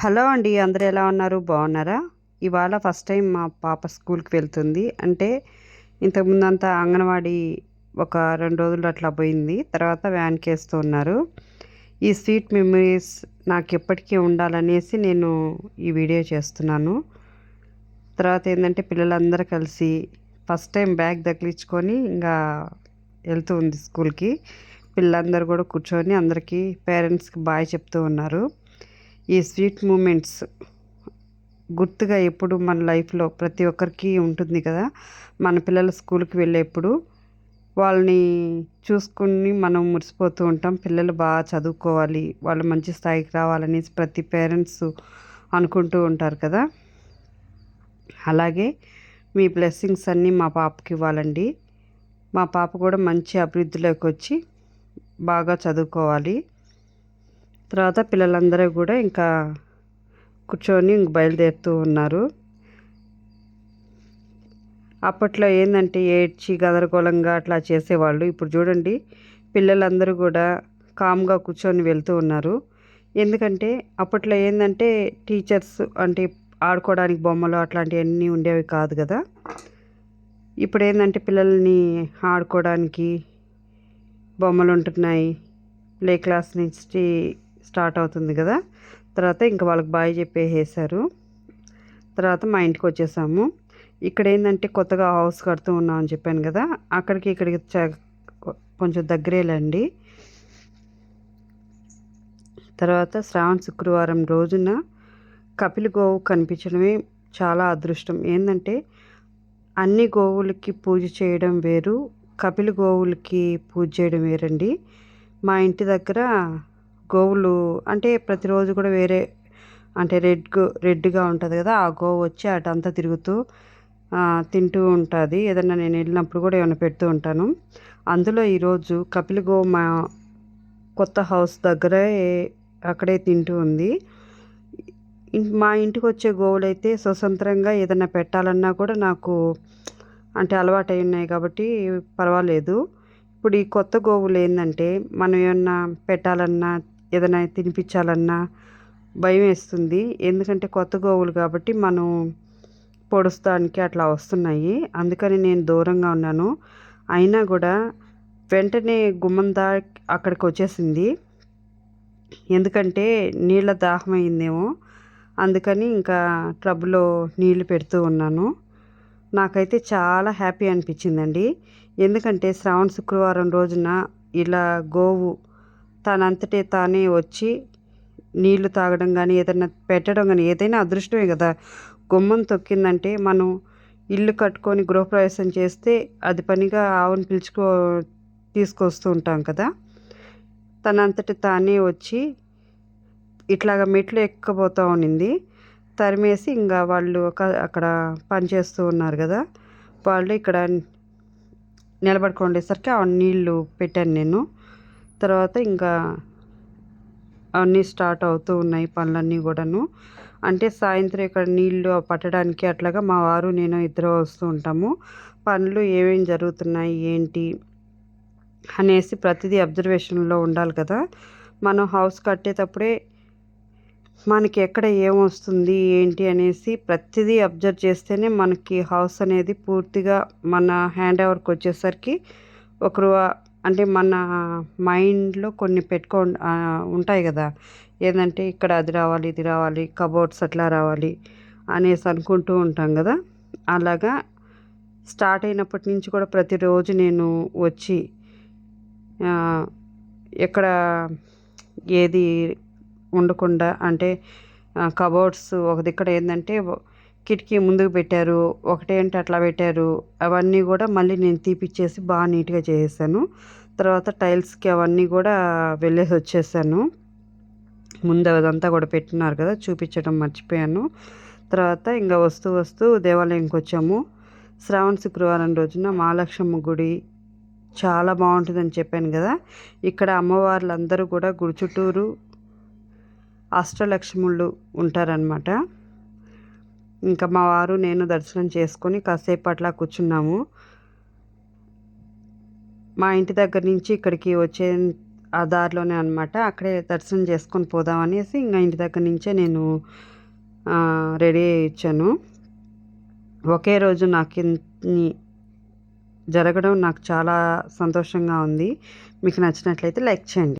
Hello అండి అందరు ఎలా ఉన్నారు? బాగున్నారా? ఇవాళ ఫస్ట్ టైం మా పాప స్కూల్కి వెళ్తుంది. అంటే ఇంతకుముందంతా అంగన్వాడీ ఒక రెండు రోజులు అట్లా పోయింది. తర్వాత వ్యాన్కి వేస్తూ ఉన్నారు. ఈ స్వీట్ మెమరీస్ నాకు ఎప్పటికీ ఉండాలనేసి నేను ఈ వీడియో చేస్తున్నాను. తర్వాత ఏంటంటే పిల్లలందరూ కలిసి ఫస్ట్ టైం బ్యాగ్ తగిలించుకొని ఇంకా వెళ్తూ ఉంది స్కూల్కి. పిల్లలందరూ కూడా కూర్చొని అందరికీ పేరెంట్స్కి బాయ్ చెప్తూ ఉన్నారు. ఈ స్వీట్ మూమెంట్స్ గుర్తుగా ఎప్పుడు మన లైఫ్లో ప్రతి ఒక్కరికి ఉంటుంది కదా. మన పిల్లలు స్కూల్కి వెళ్ళేప్పుడు వాళ్ళని చూసుకుని మనం మురిసిపోతూ ఉంటాం. పిల్లలు బాగా చదువుకోవాలి వాళ్ళు మంచి స్థాయికి రావాలని ప్రతి పేరెంట్స్ అనుకుంటూ ఉంటారు కదా. అలాగే మీ బ్లెస్సింగ్స్ అన్నీ మా పాపకి ఇవ్వాలండి. మా పాప కూడా మంచి అభివృద్ధిలోకి వచ్చి బాగా చదువుకోవాలి. తర్వాత పిల్లలందరూ కూడా ఇంకా కూర్చొని ఇంక బయలుదేరుతూ ఉన్నారు. అప్పట్లో ఏంటంటే ఏడ్చి గదరగోళంగా అట్లా చేసేవాళ్ళు. ఇప్పుడు చూడండి పిల్లలందరూ కూడా కామ్గా కూర్చొని వెళ్తూ ఉన్నారు. ఎందుకంటే అప్పట్లో ఏంటంటే టీచర్స్ అంటే ఆడుకోవడానికి బొమ్మలు అట్లాంటివన్నీ ఉండేవి కాదు కదా. ఇప్పుడు ఏంటంటే పిల్లల్ని ఆడుకోవడానికి బొమ్మలు ఉంటున్నాయి. ప్లే క్లాస్ నుంచి స్టార్ట్ అవుతుంది కదా. తర్వాత ఇంకా వాళ్ళకి బాయ్ చెప్పేసేసారు తర్వాత మా ఇంటికి వచ్చేసాము. ఇక్కడ ఏంటంటే కొత్తగా హౌస్ కడుతూ ఉన్నాం అని చెప్పాను కదా. అక్కడికి ఇక్కడికి కొంచెం దగ్గరేలండి తర్వాత శ్రావణ శుక్రవారం రోజున కపిలి గోవు కనిపించడమే చాలా అదృష్టం. ఏంటంటే అన్ని గోవులకి పూజ చేయడం వేరు కపిలి గోవులకి పూజ చేయడం వేరండి. మా ఇంటి దగ్గర గోవులు అంటే ప్రతిరోజు కూడా వేరే అంటే రెడ్ గో రెడ్గా ఉంటుంది కదా ఆ గోవు వచ్చి అటంతా తిరుగుతూ తింటూ ఉంటుంది. ఏదన్నా నేను వెళ్ళినప్పుడు కూడా ఏమైనా పెడుతూ ఉంటాను. అందులో ఈరోజు కపిల గోవు మా కొత్త హౌస్ దగ్గరే అక్కడే తింటూ ఉంది. మా ఇంటికి వచ్చే గోవులైతే స్వతంత్రంగా ఏదైనా పెట్టాలన్నా కూడా నాకు అంటే అలవాటు ఉన్నాయి కాబట్టి పర్వాలేదు. ఇప్పుడు ఈ కొత్త గోవులు ఏంటంటే మనం ఏమన్నా పెట్టాలన్నా ఏదైనా తినిపించాలన్నా భయం వేస్తుంది. ఎందుకంటే కొత్త గోవులు కాబట్టి మనం పొడుస్తానికి అట్లా వస్తున్నాయి. అందుకని నేను దూరంగా ఉన్నాను. అయినా కూడా వెంటనే గుమ్మం దా అక్కడికి వచ్చేసింది. ఎందుకంటే నీళ్ళ దాహం అయిందేమో. అందుకని ఇంకా ట్రబ్లో నీళ్ళు పెడుతూ ఉన్నాను. నాకైతే చాలా హ్యాపీ అనిపించిందండి. ఎందుకంటే శ్రావణ శుక్రవారం రోజున ఇలా గోవు తనంతటే తానే వచ్చి నీళ్ళు తాగడం కానీ ఏదైనా పెట్టడం కానీ ఏదైనా అదృష్టమే కదా. గుమ్మం తొక్కిందంటే మనం ఇల్లు కట్టుకొని గృహప్రవేశం చేస్తే అది పనిగా ఆవును పిలుచుకో తీసుకొస్తూ ఉంటాం కదా. తనంతటి తానే వచ్చి ఇట్లాగ మెట్లు ఎక్కబోతూ ఉన్నింది తరిమేసి ఇంకా వాళ్ళు ఒక అక్కడ పనిచేస్తూ ఉన్నారు కదా. వాళ్ళు ఇక్కడ నిలబడుకోండేసరికి ఆ నీళ్ళు పెట్టాను నేను. తర్వాత ఇంకా అన్నీ స్టార్ట్ అవుతూ ఉన్నాయి పనులన్నీ కూడాను. అంటే సాయంత్రం ఇక్కడ నీళ్ళు పట్టడానికి అట్లాగా మా వారు నేను ఇద్దరు వస్తూ ఉంటాము. పనులు ఏమేమి జరుగుతున్నాయి ఏంటి అనేసి ప్రతిదీ అబ్జర్వేషన్లో ఉండాలి కదా. మనం హౌస్ కట్టేటప్పుడే మనకి ఎక్కడ ఏమొస్తుంది ఏంటి అనేసి ప్రతిదీ అబ్జర్వ్ చేస్తేనే మనకి హౌస్ అనేది పూర్తిగా మన హ్యాండ్ ఓవర్కి వచ్చేసరికి ఒకరు అంటే మన మైండ్లో కొన్ని పెట్టుకో ఉంటాయి కదా. ఏంటంటే ఇక్కడ అది రావాలి ఇది రావాలి కబోర్డ్స్ అట్లా రావాలి అనేసి అనుకుంటూ ఉంటాం కదా. అలాగా స్టార్ట్ అయినప్పటి నుంచి కూడా ప్రతిరోజు నేను వచ్చి ఎక్కడ ఏది ఉండకుండా అంటే కబోర్డ్స్ ఒక దిక్కడ ఏంటంటే కిటికీ ముందుకు పెట్టారు ఒకటేంటి అట్లా పెట్టారు. అవన్నీ కూడా మళ్ళీ నేను తీపిచ్చేసి బాగా నీట్గా చేసేసాను. తర్వాత టైల్స్కి అవన్నీ కూడా వెళ్ళేసి వచ్చేసాను. ముందు అదంతా కూడా పెట్టినారు కదా చూపించడం మర్చిపోయాను. తర్వాత ఇంకా వస్తూ వస్తూ దేవాలయంకి వచ్చాము. శ్రావణ శుక్రవారం రోజున మహాలక్ష్మ గుడి చాలా బాగుంటుందని చెప్పాను కదా. ఇక్కడ అమ్మవార్లందరూ కూడా గుడి చుట్టూరు అష్టలక్ష్ముళ్ళు ఉంటారనమాట ఇంకా మా వారు నేను దర్శనం చేసుకొని కాసేపు అట్లా కూర్చున్నాము. మా ఇంటి దగ్గర నుంచి ఇక్కడికి వచ్చే ఆ దారిలోనే అనమాట అక్కడే దర్శనం చేసుకొని పోదాం అనేసి ఇంకా ఇంటి దగ్గర నుంచే నేను రెడీ ఇచ్చాను ఒకే రోజు నాకు జరగడం నాకు చాలా సంతోషంగా ఉంది. మీకు నచ్చినట్లయితే లైక్ చేయండి.